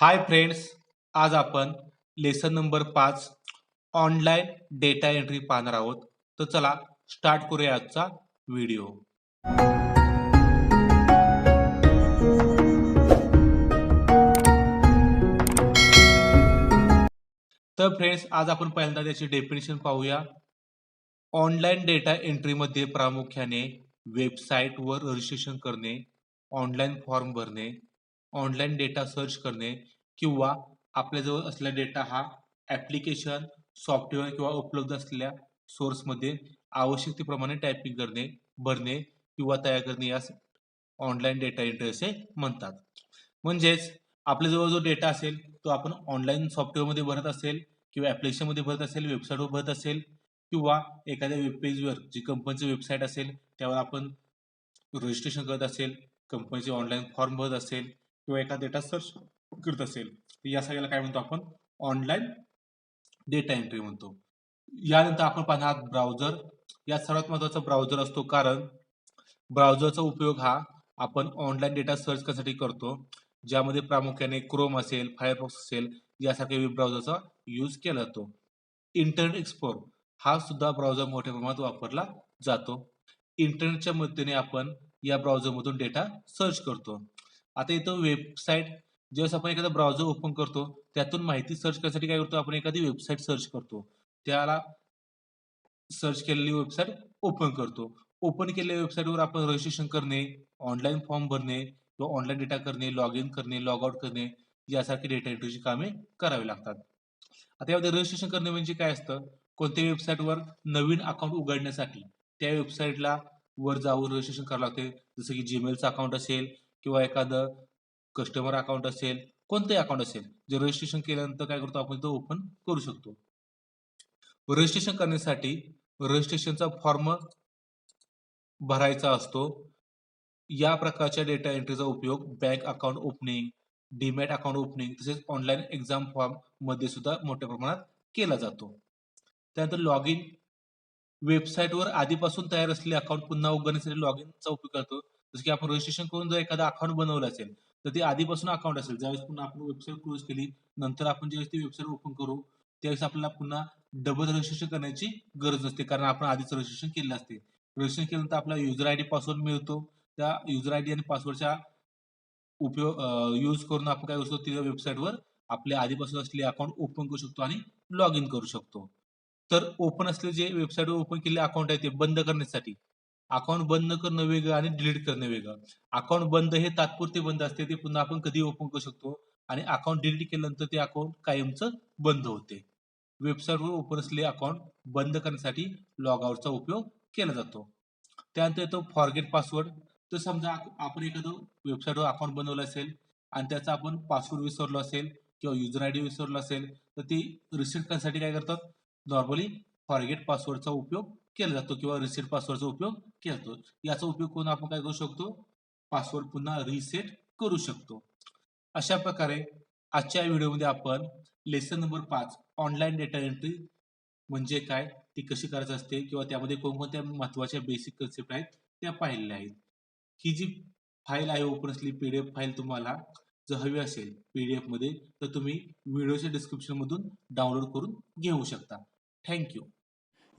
हाय friends आज आपण lesson number पाच ऑनलाईन डेटा एंट्री पाहणार आहोत. तर चला स्टार्ट करूया आजचा व्हिडिओ. तर फ्रेंड्स आज आपण पहिल्यांदा त्याची डेफिनेशन पाहूया. ऑनलाईन डेटा एंट्रीमध्ये प्रामुख्याने वेबसाईटवर रजिस्ट्रेशन करणे ऑनलाईन फॉर्म भरणे ऑनलाईन डेटा सर्च करणे किंवा आपल्याजवळ असलेला डेटा हा ॲप्लिकेशन सॉफ्टवेअर किंवा उपलब्ध असलेल्या सोर्समध्ये आवश्यकतेप्रमाणे टायपिंग करणे भरणे किंवा तयार करणे यास ऑनलाईन डेटा एंट्री असे म्हणतात. म्हणजेच आपल्याजवळ जो डेटा असेल तो आपण ऑनलाईन सॉफ्टवेअरमध्ये भरत असेल किंवा ॲप्लिकेशनमध्ये भरत असेल वेबसाईटवर भरत असेल किंवा एखाद्या वेबपेजवर जी कंपनीची वेबसाईट असेल त्यावर आपण रजिस्ट्रेशन करत असेल कंपनीचे ऑनलाईन फॉर्म भरत असेल किंवा एखादा डेटा सर्च करत असेल तर या सगळ्याला काय म्हणतो आपण? ऑनलाईन डेटा एंट्री म्हणतो. यानंतर आपण पाहणार ब्राउझर या सर्वात महत्त्वाचा ब्राउझर असतो कारण ब्राउझरचा उपयोग हा आपण ऑनलाईन डेटा सर्च करण्यासाठी करतो? ज्यामध्ये प्रामुख्याने क्रोम असेल फायरफॉक्स असेल यासारख्या वेब ब्राउझरचा यूज केला जातो. इंटरनेट एक्सप्लोर हा सुद्धा ब्राउझर मोठ्या प्रमाणात वापरला जातो. इंटरनेटच्या मदतीने आपण या ब्राउझरमधून डेटा सर्च करतो. आता इथं वेबसाईट ज्यावेळेस आपण एखादा ब्राउझर ओपन करतो त्यातून माहिती सर्च करण्यासाठी काय करतो? आपण एखादी वेबसाईट सर्च करतो. त्याला सर्च केलेली वेबसाईट ओपन करतो. ओपन केलेल्या वेबसाईटवर आपण रजिस्ट्रेशन करणे ऑनलाईन फॉर्म भरणे किंवा ऑनलाईन डेटा करणे लॉग इन करणे लॉग आउट करणे यासारखी डेटा एंट्रीची कामे करावी लागतात. आता यामध्ये रजिस्ट्रेशन करणे म्हणजे काय असतं? कोणत्याही वेबसाईटवर नवीन अकाउंट उघडण्यासाठी त्या वेबसाईटला वर जाऊन रजिस्ट्रेशन करावं लागते. जसं की जीमेलचं अकाउंट असेल किंवा एखादं कस्टमर अकाउंट असेल कोणतंही अकाउंट असेल जे रजिस्ट्रेशन केल्यानंतर काय करतो आपण तो ओपन करू शकतो. रजिस्ट्रेशन करण्यासाठी रजिस्ट्रेशनचा फॉर्म भरायचा असतो. या प्रकारच्या डेटा एंट्रीचा उपयोग bank account opening demat account opening तसेच ऑनलाईन एक्झाम फॉर्ममध्ये सुद्धा मोठ्या प्रमाणात केला जातो. त्यानंतर लॉग इन वेबसाईटवर आधीपासून तयार असलेले अकाउंट पुन्हा उघडण्यासाठी लॉग इनचा उपयोग करतो. जसं की आपण रजिस्ट्रेशन करून जर एखादा अकाउंट बनवलं असेल तर ते आधीपासून अकाउंट असेल. ज्यावेळेस पुन्हा आपण वेबसाईट क्लोज केली नंतर आपण ज्यावेळेस ती वेबसाईट ओपन करू त्यावेळेस आपल्याला पुन्हा डबल रजिस्ट्रेशन करण्याची गरज नसते कारण आपण आधीच रजिस्ट्रेशन केलेलं असते. रजिस्ट्रेशन केल्यानंतर आपला युजर आय डी पासवर्ड मिळतो. त्या युजर आय डी आणि पासवर्डच्या उपयोग यूज करून आपण काय करू शकतो? वेबसाईटवर आपले आधीपासून असलेले अकाउंट ओपन करू शकतो आणि लॉग इन करू शकतो. तर ओपन असलेले जे वेबसाईटवर ओपन केलेले अकाउंट आहे ते बंद करण्यासाठी अकाउंट बंद करणं वेगळं आणि डिलीट करणं वेगळं. अकाउंट बंद हे तात्पुरते बंद असते ते पुन्हा आपण कधी ओपन करू शकतो. आणि अकाउंट डिलीट केल्यानंतर ते अकाउंट कायमचं बंद होते. वेबसाईटवर ओपन असलेले अकाउंट बंद करण्यासाठी लॉग आउटचा उपयोग केला जातो. त्यानंतर येतो फॉरगेट पासवर्ड तर समजा आपण एखादं वेबसाईटवर अकाउंट बनवलं असेल आणि त्याचा आपण पासवर्ड विसरलो असेल किंवा युजर आय डी विसरलो असेल तर ती रिसेट करण्यासाठी काय करतात? नॉर्मली फॉरगेट पासवर्डचा उपयोग केला जातो किंवा रिसेट पासवर्डचा उपयोग केला जातो. याचा उपयोग करून आपण काय करू शकतो? पासवर्ड पुन्हा रिसेट करू शकतो. अशा प्रकारे आजच्या व्हिडिओमध्ये आपण लेसन नंबर पाच ऑनलाईन डेटा एंट्री म्हणजे काय? ती कशी करायची असते? किंवा त्यामध्ये कोणकोणत्या महत्त्वाच्या बेसिक कन्सेप्ट आहेत? त्या पाहिलेल्या आहेत. ही जी फाईल आहे ओपन असली पीडीएफ फाईल तुम्हाला जर हवी असेल पीडीएफमध्ये तर तुम्ही व्हिडिओच्या डिस्क्रिप्शन मधून डाउनलोड करून घेऊ शकता. थँक्यू